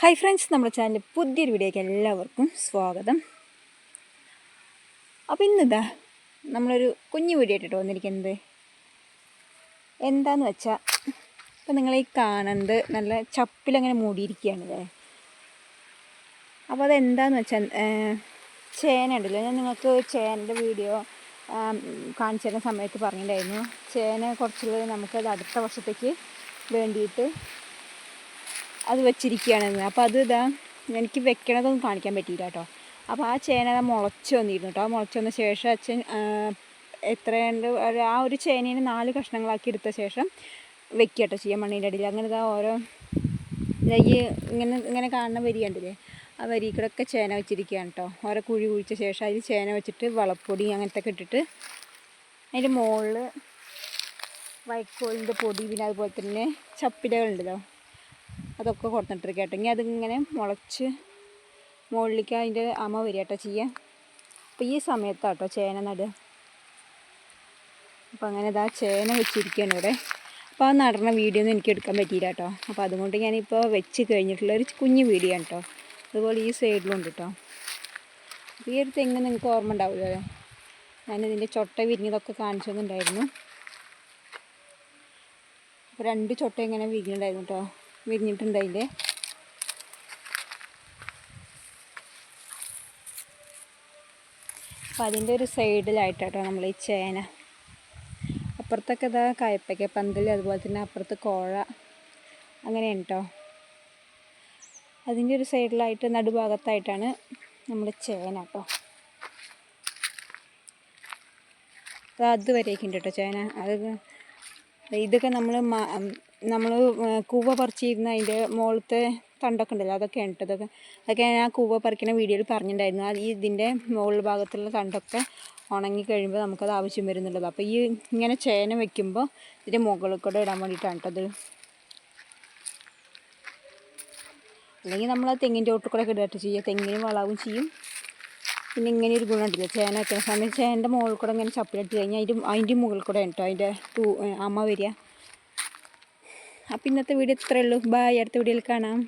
Hi friends നമ്മുടെ ചാനലിൽ പുതിയൊരു വീഡിയോയ്ക്ക് എല്ലാവർക്കും സ്വാഗതം. അപ്പോൾ ഇന്നിതാ നമ്മളൊരു കുഞ്ഞു വീഡിയോ ഇട്ടിട്ട് വന്നിരിക്കുന്നത്. എന്താന്ന് വെച്ചാൽ ഇപ്പം നിങ്ങളീ കാണുന്നത് നല്ല ചപ്പിലങ്ങനെ മൂടിയിരിക്കുകയാണ് അല്ലേ? അപ്പോൾ അതെന്താന്ന് വെച്ചാൽ ചേന ഉണ്ടല്ലോ. ഞാൻ നിങ്ങൾക്ക് ചേനന്റെ വീഡിയോ കാണിച്ചു തരുന്ന സമയത്ത് പറഞ്ഞിട്ടുണ്ടായിരുന്നു. ചേന കുറച്ചുള്ളത് നമുക്കത് അടുത്ത വർഷത്തേക്ക് വേണ്ടിയിട്ട് അത് വെച്ചിരിക്കുകയാണെന്ന്. അപ്പോൾ അത് ഇതാ എനിക്ക് വെക്കണതൊന്നും കാണിക്കാൻ പറ്റിയില്ല കേട്ടോ. അപ്പോൾ ആ ചേന മുളച്ച് വന്നിരുന്നു കേട്ടോ. മുളച്ച് വന്ന ശേഷം അച്ഛൻ എത്രയുണ്ട്? ആ ഒരു ചേനേനെ നാല് കഷ്ണങ്ങളാക്കി എടുത്ത ശേഷം വെക്കുക കേട്ടോ ചെയ്യാൻ മണ്ണിന്റെ അടിയിൽ. അങ്ങനെ ഇതാ ഓരോ നെയ്യ് ഇങ്ങനെ ഇങ്ങനെ കാണുന്ന വരി കണ്ടില്ലേ? ആ വരി ചേന വെച്ചിരിക്കുകയാണ് കേട്ടോ. ഓരോ കുഴി കുഴിച്ച ശേഷം അതിൽ ചേന വെച്ചിട്ട് വളപ്പൊടി അങ്ങനത്തെ ഒക്കെ ഇട്ടിട്ട് അതിന്റെ മുകളിൽ വൈക്കോലിന്റെ പൊടി പിന്നെ അതുപോലെ തന്നെ ചപ്പിലകളുണ്ടല്ലോ. അതൊക്കെ കൊടുത്തിട്ടിരിക്കുക ഇനി അതിങ്ങനെ മുളച്ച് മുകളിലേക്ക് അതിന്റെ അമ വരിക കേട്ടോ ചെയ്യാം അപ്പോൾ ഈ സമയത്താട്ടോ ചേന നടുക. അപ്പോൾ അങ്ങനെ ഇതാ ചേന വെച്ചിരിക്കുകയാണ് ഇവിടെ. അപ്പോൾ ആ നടന്ന വീഡിയോ ഒന്നും എനിക്ക് എടുക്കാൻ പറ്റിയില്ല കേട്ടോ. അപ്പോൾ അതുകൊണ്ട് ഞാനിപ്പോൾ വെച്ച് കഴിഞ്ഞിട്ടുള്ള ഒരു കുഞ്ഞു വീഡിയോ ആണ് കേട്ടോ. അതുപോലെ ഈ സൈഡിലുണ്ട് കേട്ടോ. ഈ ഒരു തെങ്ങ് നിങ്ങൾക്ക് ഓർമ്മ ഉണ്ടാവില്ലല്ലോ ഞാനിതിന്റെ ചൊട്ട വിരിഞ്ഞതൊക്കെ കാണിച്ചു തന്നിട്ടുണ്ടായിരുന്നു. അപ്പോൾ രണ്ട് ചൊട്ട ഇങ്ങനെ വിരിഞ്ഞിട്ടുണ്ടായിരുന്നു കേട്ടോ. വിരിഞ്ഞിട്ടുണ്ട് അതിന്റെ അപ്പം അതിന്റെ ഒരു സൈഡിലായിട്ടാട്ടോ നമ്മൾ ഈ ചേന. അപ്പുറത്തൊക്കെ ഇതാ കയപ്പയ്ക്ക പന്തൽ അതുപോലെ തന്നെ അപ്പുറത്ത് കോഴ. അങ്ങനെയാണ് കേട്ടോ അതിന്റെ ഒരു സൈഡിലായിട്ട് നടുഭാഗത്തായിട്ടാണ് നമ്മൾ ചേന കേട്ടോ അത് അതുവരേക്കുണ്ട് കേട്ടോ ചേന. അത് ഇതൊക്കെ നമ്മൾ നമ്മൾ കൂവ പറിച്ചിരുന്ന അതിന്റെ മുകളിലത്തെ തണ്ടൊക്കെ ഉണ്ടല്ലോ അതൊക്കെയാണ് കേട്ടോ അതൊക്കെ അതൊക്കെ ഞാൻ ആ കൂവ പറിക്കുന്ന വീഡിയോയിൽ പറഞ്ഞിട്ടുണ്ടായിരുന്നു അത് ഈ ഇതിന്റെ മുകൾ ഭാഗത്തുള്ള തണ്ടൊക്കെ ഉണങ്ങി കഴിയുമ്പോൾ നമുക്കത് ആവശ്യം വരുന്നുള്ളത് അപ്പോൾ ഈ ഇങ്ങനെ ചേന വെക്കുമ്പോൾ ഇതിന്റെ മുകളിൽ കൂടെ ഇടാൻ വേണ്ടിയിട്ടാണ് കേട്ടോ അത് അല്ലെങ്കിൽ നമ്മൾ ആ തെങ്ങിന്റെ ഒട്ടിൽ കൂടെ ഇടുകട്ട് ചെയ്യുക. തെങ്ങിന് വളവും ചെയ്യും. പിന്നെ ഇങ്ങനെ ഒരു ഗുണമുണ്ടല്ലോ ചേന വെക്കുന്ന സമയത്ത് ചേനന്റെ മുകളിൽ കൂടെ ഇങ്ങനെ ചപ്പിലിട്ട് കഴിഞ്ഞാൽ അതിന്റെ അതിന്റെ മുകളിൽ കൂടെ കേട്ടോ അതിന്റെ അമ്മ വരിക. അപ്പോൾ ഇന്നത്തെ വീഡിയോ ഇത്രയേ ഉള്ളൂ. ബായ് അടുത്ത വീഡിയോയിൽ കാണാം.